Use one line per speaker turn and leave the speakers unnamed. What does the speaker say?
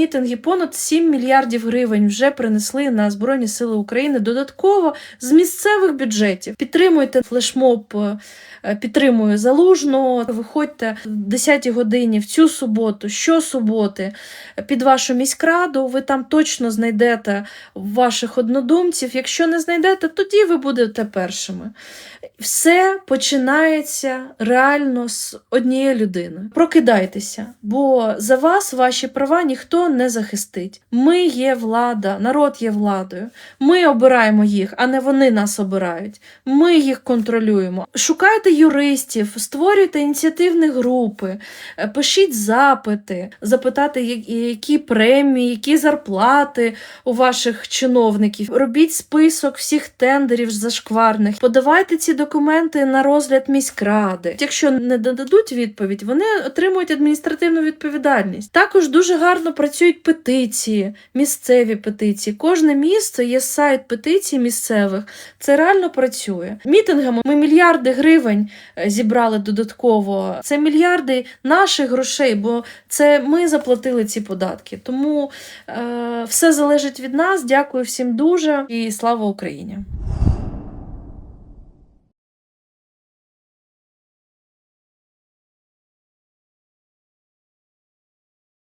мітинги. Понад 7 мільярдів гривень вже принесли на Збройні Сили України додатково з місцевих бюджетів. Підтримуйте флешмоб. е, Підтримую залужного. Виходьте в 10 годині в цю суботу, щосуботи під вашу міськраду. Ви там точно знайдете ваших однодумців. Якщо не знайдете, тоді ви будете першими. Все починається реально з однієї людини. Прокидайтеся, бо за вас ваші права ніхто не захистить. Ми є влада, народ є владою. Ми обираємо їх, а не вони нас обирають. Ми їх контролюємо. Шукайте юристів, створюйте ініціативні групи, е, пишіть запити, запитати, які премії, які зарплати у ваших чиновників. Робіть список всіх тендерів зашкварних. Подавайте ці документи на розгляд міськради. Якщо не дадуть відповідь, вони отримують адміністративну відповідальність. Також дуже гарно працюють петиції, місцеві петиції. Кожне місто є сайт петицій місцевих. Це реально працює. Мітингами ми мільярди гривень е, зібрали додатково. Це мільярди наших грошей, бо це ми заплатили ці податки. Тому е, все залежить від нас. Дякую всім дуже і слава Україні!